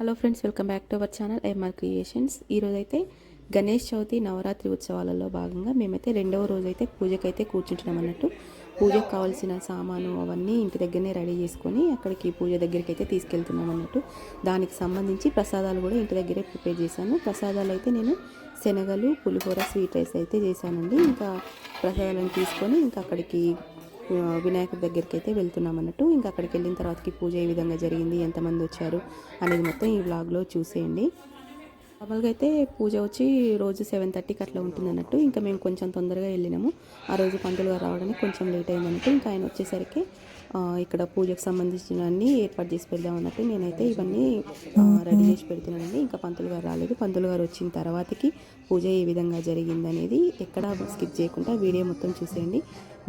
Hello friends welcome back to our channel MR creations ఈరోజు అయితే గణేష్ చవితి నవరాత్రి ఉత్సవాలలో భాగంగా మేమైతే రెండవ రోజు అయితే పూజకైతే కూర్చుంటున్నాం అన్నట్టు. పూజకు కావాల్సిన సామాను అవన్నీ ఇంటి దగ్గరనే రెడీ చేసుకొని అక్కడికి పూజ దగ్గరికి అయితే తీసుకెళ్తున్నాం అన్నట్టు. దానికి సంబంధించి ప్రసాదాలు కూడా ఇంటి దగ్గరే ప్రిపేర్ చేశాను. ప్రసాదాలు అయితే నేను శనగలు పులిహోర స్వీట్ రైస్ అయితే చేశానండి. ఇంకా ప్రసాదాలను తీసుకొని ఇంకా అక్కడికి వినాయకుడి దగ్గరికి అయితే వెళ్తున్నాం అన్నట్టు ఇంకా అక్కడికి వెళ్ళిన తర్వాతకి పూజ ఏ విధంగా జరిగింది ఎంతమంది వచ్చారు అనేది మొత్తం ఈ వ్లాగ్లో చూసేయండి. నార్మల్గా అయితే పూజ వచ్చి రోజు సెవెన్ థర్టీకి అట్లా ఉంటుంది అన్నట్టు ఇంకా మేము కొంచెం తొందరగా వెళ్ళినాము. ఆ రోజు పంతులు గారు రావడానికి కొంచెం లేట్ అయింది అన్నట్టు ఇంకా ఆయన వచ్చేసరికి ఇక్కడ పూజకు సంబంధించినవన్నీ ఏర్పాటు చేసి పెడదాం అన్నట్టు నేనైతే ఇవన్నీ రెడీ చేసి పెడుతున్నానండి. ఇంకా పంతులు గారు రాలేదు. పంతులు గారు వచ్చిన తర్వాతకి పూజ ఏ విధంగా జరిగింది అనేది ఎక్కడ స్కిప్ చేయకుండా వీడియో మొత్తం చూసేయండి.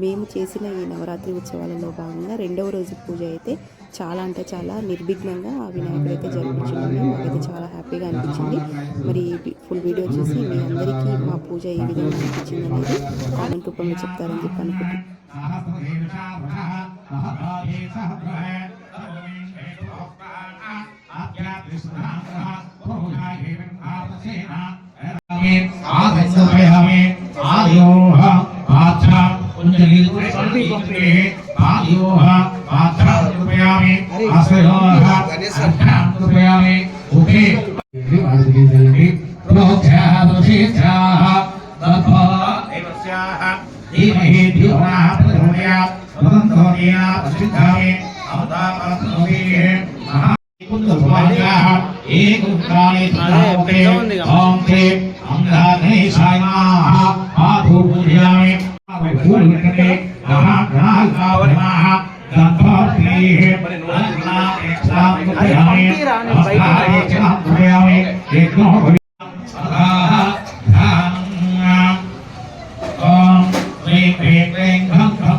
మేము చేసిన ఈ నవరాత్రి ఉత్సవాలలో భాగంగా రెండవ రోజు పూజ అయితే చాలా అంటే చాలా నిర్విఘ్నంగా ఆ వినాయకుడు అయితే జరిపించింది మాకైతే చాలా హ్యాపీగా అనిపించింది. మరి ఫుల్ వీడియో చూసి మీ అందరికీ మా పూజ ఏ విధంగా అనిపించింది అనేది కామెంట్ రూపంలో చెప్తారని చెప్పి అనుకుంటున్నాను. सहभागे सहग्रह आदिन्दुभे हमें आदियोः पात्रा कुंजली कुंजली आदियोः पात्रा दुपयामे आस्वेरोः अंधा दुपयामे उभे आदिली जलमी प्रोक्षाः प्रशिक्षाः तत्पा एवस्याः धीमहि धियोनाः प्रधोयाः भवनीया प्रसिद्धामि अमृतापरस्मवीः महाकुन्दभुवान्याः एकुत्राणि प्रजापते ॐ ते अङ्गाधे सायणाः पाधूर्मुद्यामि भूर्गते महाग्राहकावधमाः दन्तभक्तिः अनुग्नापेक्षामि अवस्थाये च भूयामि यज्ञो भवि सदा धां ॐ ह्रीं ह्रीं ह्रीं ह्रं ह्रं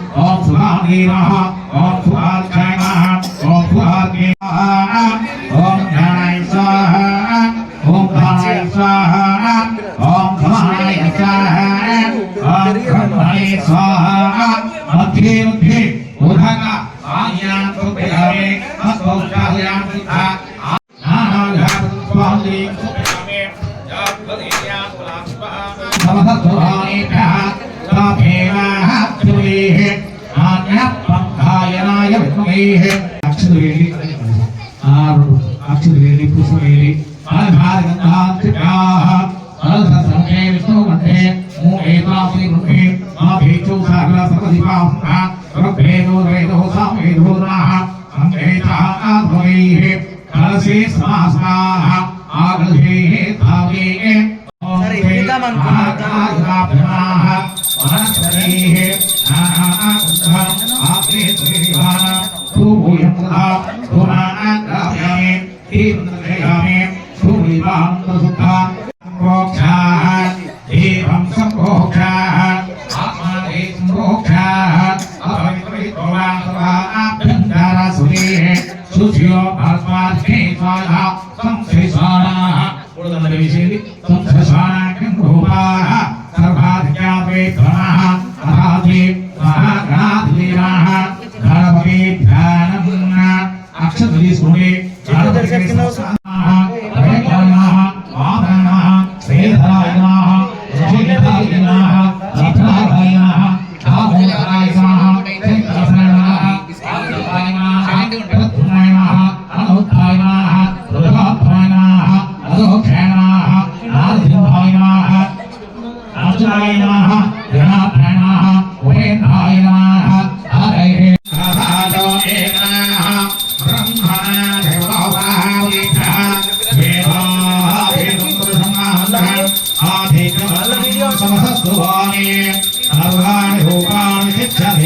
ఓం సుముఖాయ నమః ఓం పుత్రే నమః ఓం సుప్రదీపాయ నమః ఓం సుధాంగే నమః ఓం సుధార్చాయ నమః ఓం సుధార్గే నమః ఓం జ్ఞానాయ స్వాహా ఓం ధనాయ స్వాహా ఓం ధనాయ స్వాహా ఓం బ్రహ్మణే స్వాహా మధ్యే మధ్యే ఉదక नहीं है अक्षर वेली आर अक्षर वेली पुष्प वेली अलभार गंधांत काह अलभ संगे विष्णु मंडे मु एतापि रुमे मा भेचो सागला सर्वदिपां का रभेदो रेदो सामेदो राह अंगेता आधोई है कलसे समासाह आगल हे धावे सर इनका मन సుశియో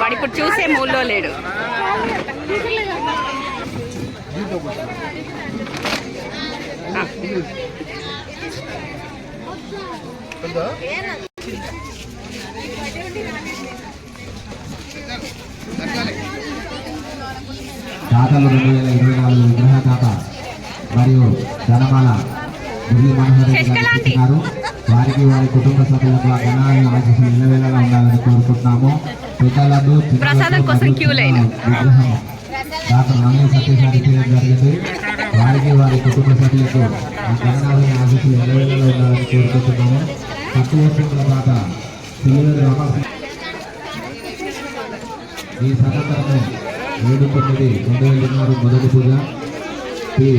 వాడు ఇప్పుడు చూసే మూల్లో లేడు. ఖాతాలు రెండు వేల ఇరవై నాలుగు విగ్రహ ఖాతా మరియు ధనమాల ఇస్తున్నారు. వారికి వారి కుటుంబ సభ్యులకు ఆ ఘనాన్ని ఆశీస్సులు నిలవేళలా ఉండాలని కోరుకుంటున్నాము. లైన్. విగ్రహం డాక్టర్ గారి చేయడం జరిగింది. వారికి వారి కుటుంబ సభ్యులకు ఆ ఘనాన్ని ఆశీస్సులు నిలవేళలా ఉండాలని కోరుకుంటున్నాము. తక్కువ పిల్లలు రావాల్సిన ఈ సంవత్సరము ఏడు తొమ్మిది రెండు వేల ఇరవై మొదటి పూజ. శ్రీ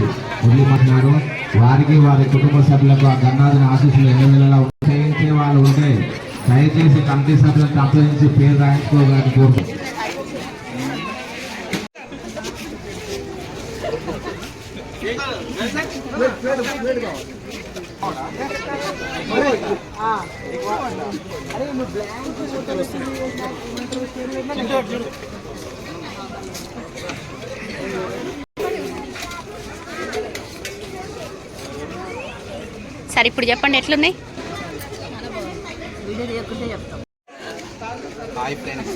మురళీమన్నారు వారికి వారి కుటుంబ సభ్యులకు ఆ గన్నాథుని ఆశీస్సులు ఎన్ని ఎన్నవేళలా చేయించే వాళ్ళు ఉంటే దయచేసి కమిటీ సభ్యులకు సంప్రదించి పేరు రాయించుకోవాలని కోరుకుంటున్నాను సరే ఇప్పుడు చెప్పండి ఎట్లున్నాయి? Hi friends